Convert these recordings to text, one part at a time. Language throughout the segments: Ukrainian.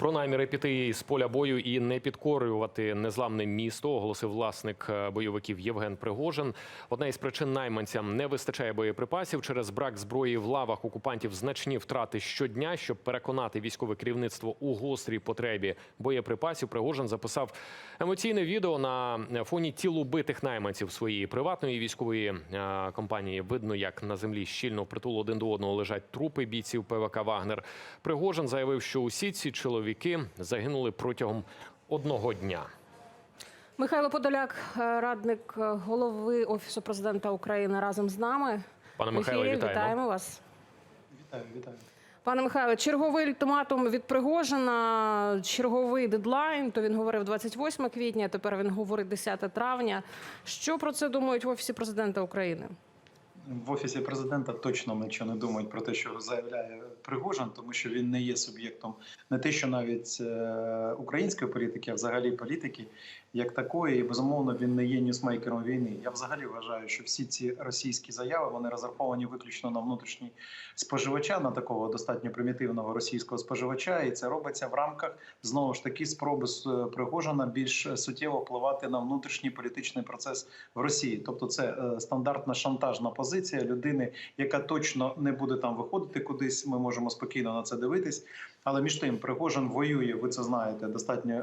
Про наміри піти з поля бою і не підкорювати незламне місто оголосив власник е, бойовиків Євген Пригожин. Одна із причин найманцям не вистачає боєприпасів через брак зброї в лавах окупантів. Значні втрати щодня. Щоб переконати військове керівництво у гострій потребі боєприпасів. Пригожин записав емоційне відео на фоні тіл убитих найманців своєї приватної військової е, компанії. Видно, як на землі щільно притул один до одного лежать трупи бійців ПВК Вагнер. Пригожин заявив, що усі ці чоловіки загинули протягом одного дня. Михайло Подоляк, е, радник е, голови Офісу президента України, разом з нами. Пане Михайло, вітаємо. вітаємо вас. Вітаю, вітаю. Пане Михайло, черговий ультиматум від Пригожина, черговий дедлайн. То він говорив 28 квітня, тепер він говорить 10 травня. Що про це думають в Офісі президента України? В офісі президента точно нічого не думають про те, що заявляє Пригожин, тому що він не є суб'єктом не те, що навіть е, української політики, а взагалі політики як такої. І безумовно він не є ньюсмейкером війни. Я взагалі вважаю, що всі ці російські заяви вони розраховані виключно на внутрішній споживача, на такого достатньо примітивного російського споживача, і це робиться в рамках знову ж таки спроби е, Пригожина більш суттєво впливати на внутрішній політичний процес в Росії. Тобто, це е, стандартна шантажна позиція людини, яка точно не буде там виходити кудись. Ми можемо спокійно на це дивитись. Але між тим, Пригожин воює. Ви це знаєте, достатньо е,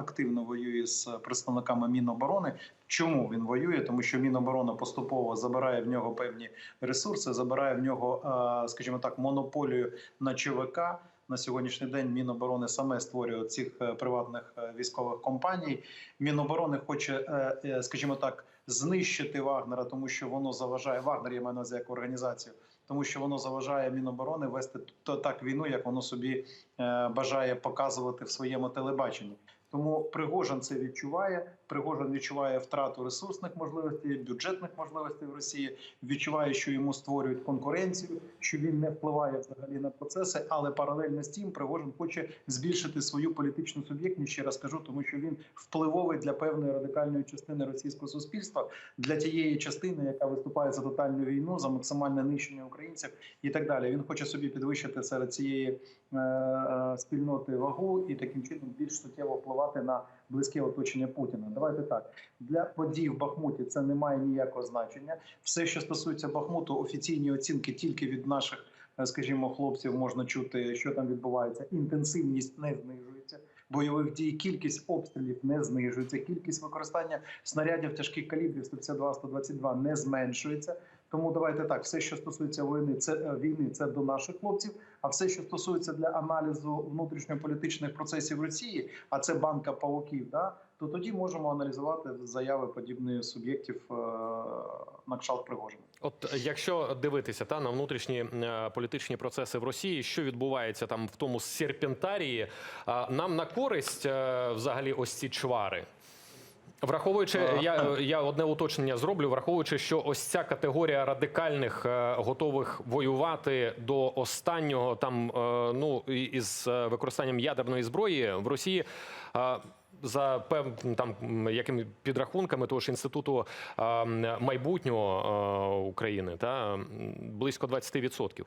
активно воює з представниками Міноборони. Чому він воює? Тому що Міноборона поступово забирає в нього певні ресурси, забирає в нього, е, скажімо так, монополію на ЧВК. На сьогоднішній день Міноборони саме створює цих е, приватних військових компаній. Міноборони хоче, скажімо так, знищити Вагнера, тому що воно заважає Вагнер. Я маю на увазі як організацію, тому що воно заважає Міноборони вести то так війну, як воно собі е, бажає показувати в своєму телебаченні. Тому Пригожин це відчуває. Пригожин відчуває втрату ресурсних можливостей, бюджетних можливостей в Росії. Відчуває, що йому створюють конкуренцію, що він не впливає взагалі на процеси. Але паралельно з тим Пригожин хоче збільшити свою політичну суб'єктність. Ще раз кажу, тому що він впливовий для певної радикальної частини російського суспільства, для тієї частини, яка виступає за тотальну війну, за максимальне нищення українців і так далі. Він хоче собі підвищити серед цієї е, е, спільноти вагу і таким чином більш суттєво впливати на близьке оточення Путіна. Давайте так для подій в Бахмуті це не має ніякого значення. Все, що стосується Бахмуту, офіційні оцінки тільки від наших, е, скажімо, хлопців можна чути, що там відбувається. Інтенсивність не знижується. Бойових дій, кількість обстрілів не знижується, кількість використання снарядів тяжких калібрів 152-122 не зменшується. Тому давайте так, все, що стосується війни, це е, війни, це до наших хлопців. А все, що стосується для аналізу внутрішньополітичних процесів Росії, а це банка павуків, да, то тоді можемо аналізувати заяви подібних суб'єктів е, на кшталт Пригожина. От е, якщо дивитися та на внутрішні е, політичні процеси в Росії, що відбувається там в тому серпентарії, нам на користь взагалі ось ці чвари. Враховуючи, я, я одне уточнення зроблю, враховуючи, що ось ця категорія радикальних готових воювати до останнього, там ну із використанням ядерної зброї в Росії. За пев там якими підрахунками того ж інституту майбутнього України та близько 20%.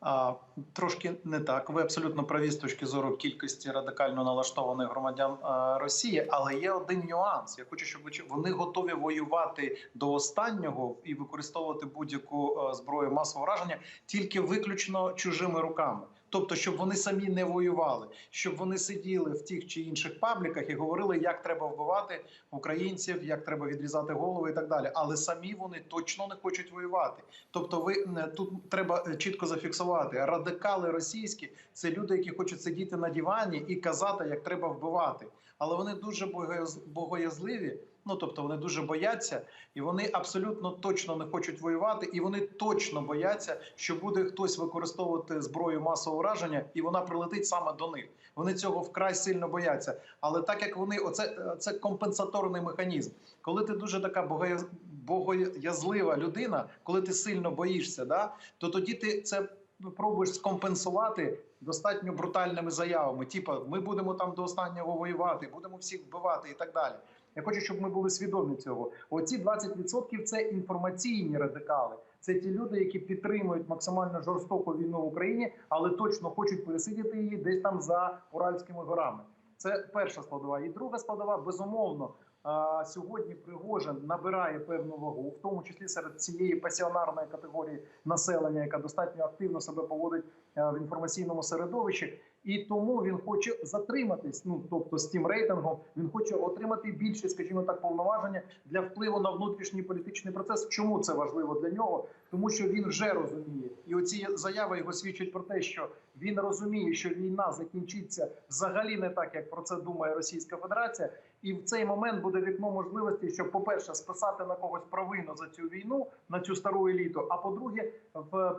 А, трошки не так. Ви абсолютно праві з точки зору кількості радикально налаштованих громадян а, Росії, але є один нюанс. Я хочу, щоб ви вони готові воювати до останнього і використовувати будь-яку зброю масового враження тільки виключно чужими руками. Тобто, щоб вони самі не воювали, щоб вони сиділи в тих чи інших пабліках і говорили, як треба вбивати українців, як треба відрізати голови і так далі. Але самі вони точно не хочуть воювати. Тобто, ви е, тут треба е, чітко зафіксувати. Радикали російські це люди, які хочуть сидіти на дивані і казати, як треба вбивати. Але вони дуже богояз- богоязливі. Ну тобто вони дуже бояться, і вони абсолютно точно не хочуть воювати, і вони точно бояться, що буде хтось використовувати зброю масового враження, і вона прилетить саме до них. Вони цього вкрай сильно бояться. Але так як вони, оце це компенсаторний механізм. Коли ти дуже така богояз, богоязлива людина, коли ти сильно боїшся, да, то тоді ти це пробуєш скомпенсувати достатньо брутальними заявами. Типа, ми будемо там до останнього воювати, будемо всіх вбивати і так далі. Я хочу, щоб ми були свідомі цього. Оці 20% – це інформаційні радикали. Це ті люди, які підтримують максимально жорстоку війну в Україні, але точно хочуть пересидіти її десь там за Уральськими горами. Це перша складова. І друга складова, безумовно, сьогодні Пригожин набирає певну вагу, в тому числі серед цієї пасіонарної категорії населення, яка достатньо активно себе поводить е, в інформаційному середовищі. І тому він хоче затриматись. Ну тобто з тим рейтингом він хоче отримати більше, скажімо так, повноваження для впливу на внутрішній політичний процес. Чому це важливо для нього? Тому що він вже розуміє, і оці заяви його свідчать про те, що він розуміє, що війна закінчиться взагалі не так, як про це думає Російська Федерація, і в цей момент буде вікно можливості, щоб, по-перше, списати на когось провину за цю війну, на цю стару еліту. А по-друге,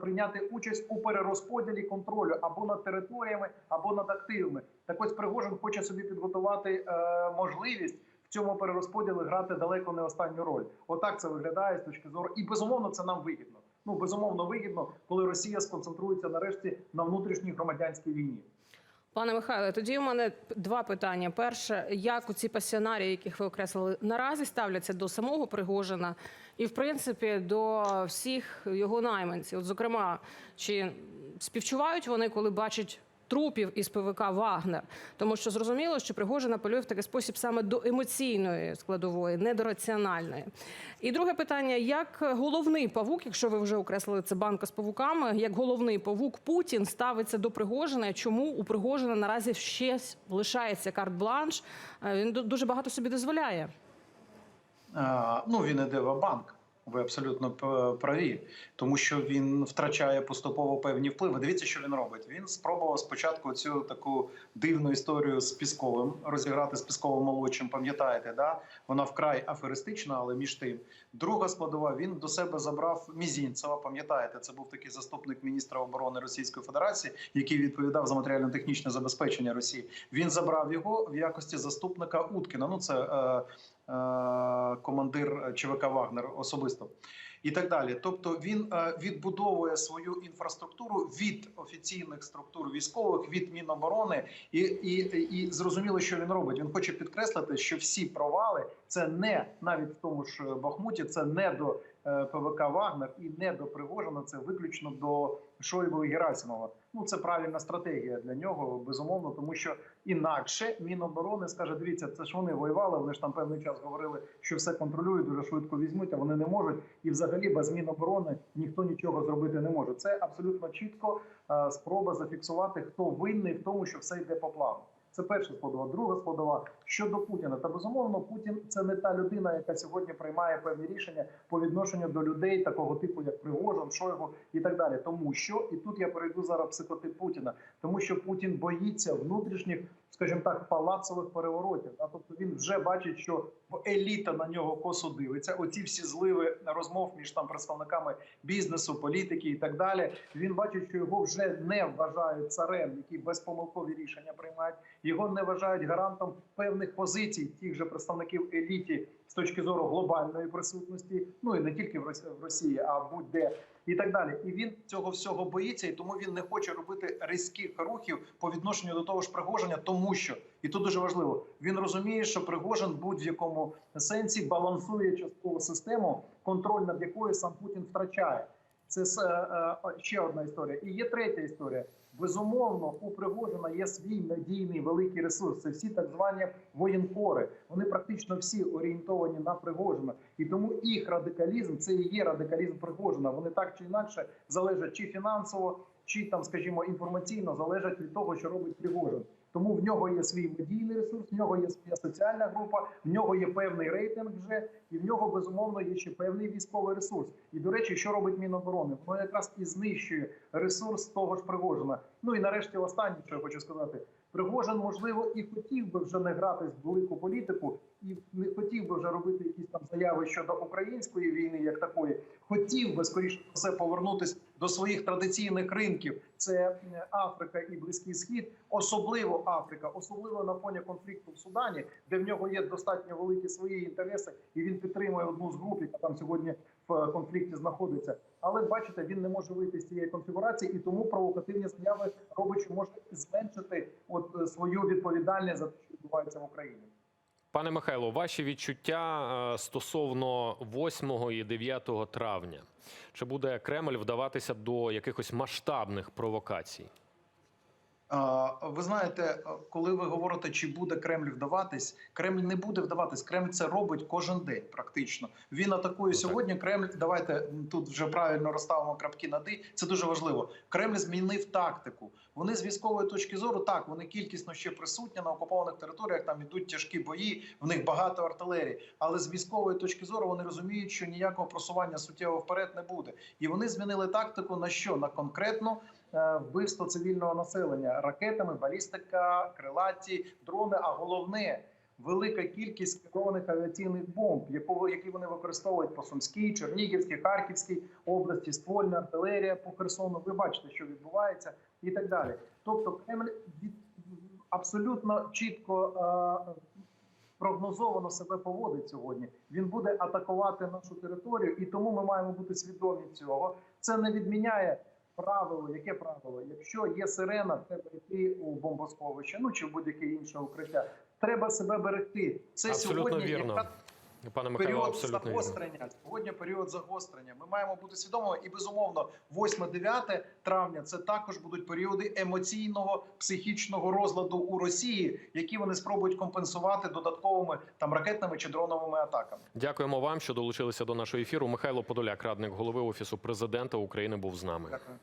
прийняти участь у перерозподілі контролю або над територіями, або над активами. Так ось Пригожин хоче собі підготувати е, можливість. В цьому перерозподілі грати далеко не останню роль. Отак це виглядає з точки зору, і безумовно це нам вигідно. Ну безумовно вигідно, коли Росія сконцентрується нарешті на внутрішній громадянській війні. Пане Михайле, тоді у мене два питання. Перше, як у ці пасіонарії, яких ви окреслили, наразі ставляться до самого Пригожина і, в принципі, до всіх його найманців? От, зокрема, чи співчувають вони, коли бачать трупів із ПВК Вагнер? Тому що зрозуміло, що Пригожин апелює в такий спосіб саме до емоційної складової, не до раціональної. І друге питання: як головний павук, якщо ви вже окреслили це банка з павуками, як головний павук Путін ставиться до Пригожина? Чому у Пригожина наразі ще лишається карт-бланш? Е, Він ду- дуже багато собі дозволяє. Е, ну він іде в банк. Ви абсолютно праві, тому що він втрачає поступово певні впливи. Дивіться, що він робить. Він спробував спочатку цю таку дивну історію з Пісковим розіграти з Пісковим молодшим. Пам'ятаєте, да вона вкрай аферистична, але між тим. Друга складова він до себе забрав Мізінцева. Пам'ятаєте, це був такий заступник міністра оборони Російської Федерації, який відповідав за матеріально-технічне забезпечення Росії. Він забрав його в якості заступника Уткіна. Ну це е, командир ЧВК Вагнер особисто. І так далі, тобто він е, відбудовує свою інфраструктуру від офіційних структур військових, від Міноборони, і, і, і зрозуміло, що він робить. Він хоче підкреслити, що всі провали це не навіть в тому ж Бахмуті, це не до е, ПВК Вагнер і не до Пригожина, це виключно до Шойгу і Герасимова. Ну це правильна стратегія для нього, безумовно, тому що інакше Міноборони скаже: дивіться, це ж вони воювали. Вони ж там певний час говорили, що все контролюють, дуже швидко візьмуть, а вони не можуть. І взагалі без Міноборони ніхто нічого зробити не може. Це абсолютно чітко е, спроба зафіксувати, хто винний в тому, що все йде по плану. Це перша складова. Друга складова щодо Путіна. Та безумовно, Путін це не та людина, яка сьогодні приймає певні рішення по відношенню до людей такого типу, як Пригожин, Шойгу і так далі. Тому що і тут я перейду зараз психотип Путіна, тому що Путін боїться внутрішніх, скажімо так, палацових переворотів. А тобто він вже бачить, що еліта на нього косо дивиться. Оці всі зливи розмов між там представниками бізнесу, політики і так далі. Він бачить, що його вже не вважають царем, які безпомилкові рішення приймають. Його не вважають гарантом певних позицій тих же представників еліті з точки зору глобальної присутності, ну і не тільки в Росії, а будь-де і так далі. І він цього всього боїться, і тому він не хоче робити різких рухів по відношенню до того ж Пригожина, тому що і тут дуже важливо. Він розуміє, що Пригожин будь-якому сенсі балансує часткову систему, контроль над якою сам Путін втрачає. Це е, е, ще одна історія. І є третя історія. Безумовно, у Пригожина є свій надійний великий ресурс. Це всі так звані воєнкори. Вони практично всі орієнтовані на Пригожина, і тому їх радикалізм це і є радикалізм Пригожина. Вони так чи інакше залежать чи фінансово, чи там, скажімо, інформаційно залежать від того, що робить Пригожин. Тому в нього є свій медійний ресурс, в нього є своя соціальна група, в нього є певний рейтинг вже, і в нього безумовно є ще певний військовий ресурс. І до речі, що робить Міноборони? Воно якраз і знищує ресурс того ж Пригожина. Ну і нарешті останнє, що я хочу сказати. Пригожин, можливо, і хотів би вже не гратись в велику політику, і не хотів би вже робити якісь там заяви щодо української війни, як такої. Хотів би скоріше все повернутись до своїх традиційних ринків. Це е, Африка і Близький Схід, особливо Африка, особливо на фоні конфлікту в Судані, де в нього є достатньо великі свої інтереси, і він підтримує одну з груп, яка там сьогодні в е, конфлікті знаходиться. Але бачите, він не може вийти з цієї конфігурації, і тому провокативні заяви робить, що може зменшити от е, свою відповідальність за те, що відбувається в Україні. Пане Михайло, ваші відчуття е, стосовно 8 і 9 травня. Чи буде Кремль вдаватися до якихось масштабних провокацій? Ви знаєте, коли ви говорите, чи буде Кремль вдаватись, Кремль не буде вдаватись. Кремль це робить кожен день, практично. Він атакує так. сьогодні. Кремль, давайте тут вже правильно розставимо крапки над «і». Це дуже важливо. Кремль змінив тактику. Вони з військової точки зору так вони кількісно ще присутні на окупованих територіях. Там ідуть тяжкі бої, в них багато артилерії. Але з військової точки зору вони розуміють, що ніякого просування суттєво вперед не буде. І вони змінили тактику на що? На конкретну вбивство цивільного населення ракетами, балістика, крилаті, дрони. А головне велика кількість керованих авіаційних бомб, які вони використовують по Сумській, Чернігівській, Харківській області, ствольна артилерія по Херсону. Ви бачите, що відбувається, і так далі. Тобто, Кремль абсолютно чітко. е, Прогнозовано себе поводить сьогодні. Він буде атакувати нашу територію, і тому ми маємо бути свідомі цього. Це не відміняє правило. Яке правило? Якщо є сирена, треба йти у бомбосховище, ну чи в будь-яке інше укриття. Треба себе берегти. Це Абсолютно сьогодні вірно. Пане Михайло, період абсолютно вірно. загострення. Сьогодні період загострення. Ми маємо бути свідомими і безумовно, 8-9 травня це також будуть періоди емоційного психічного розладу у Росії, які вони спробують компенсувати додатковими там ракетними чи дроновими атаками. Дякуємо вам, що долучилися до нашого ефіру. Михайло Подоляк, радник голови офісу президента України, був з нами. Дякую.